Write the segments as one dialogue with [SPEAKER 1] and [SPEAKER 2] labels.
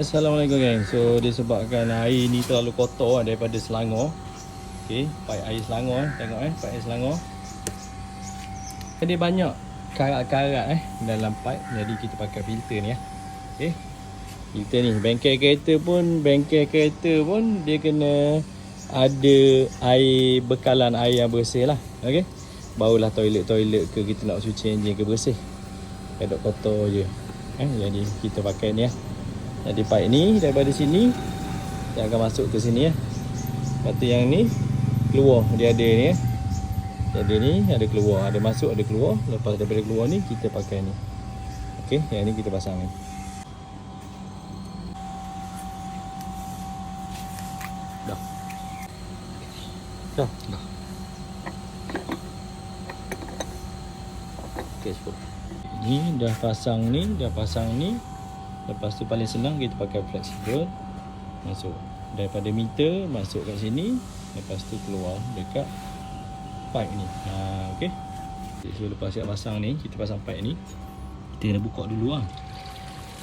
[SPEAKER 1] Assalamualaikum gang. So disebabkan air ni terlalu kotor eh, daripada Selangor. Okey, paip air Selangor eh. Tengok eh, paip air Selangor. Jadi banyak karat-karat eh dalam paip. Jadi kita pakai filter ni eh. Okey. Filter ni bengkel kereta pun bengkel kereta pun dia kena ada air bekalan air yang bersih lah. Okey. Barulah toilet-toilet ke kita nak cuci enjin ke bersih. Kadang kotor je. Eh, jadi kita pakai ni eh. Jadi pipe ni daripada sini dia akan masuk ke sini ya. Tu yang ni keluar dia ada ni ya. Jadi ni ada keluar, ada masuk, ada keluar. Lepas daripada keluar ni kita pakai ni. Okey, yang ni kita pasang ni. Dah. Dah. Dah. Okey, cukup. Ni dah pasang ni, dah pasang ni. Lepas tu paling senang kita pakai flexible Masuk. Daripada meter Masuk kat sini. Lepas tu keluar Dekat Pipe ni. Ha, Okay So lepas siap pasang ni Kita pasang pipe ni Kita kena buka dulu lah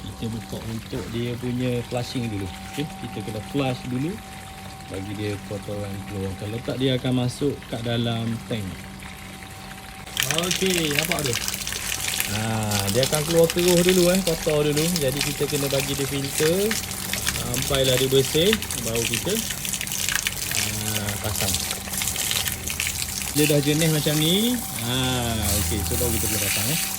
[SPEAKER 1] Kita buka untuk dia punya flushing dulu. Okay Kita kena flush dulu. Bagi dia kotoran keluar. Kalau tak dia akan masuk kat dalam tank. Okay Nampak tu dia akan keluar keruh dulu eh, kotor dulu. Jadi kita kena bagi dia filter sampailah dia bersih baru kita ha, pasang. Dia dah jenis macam ni. Ha, okey, so baru kita boleh pasang eh.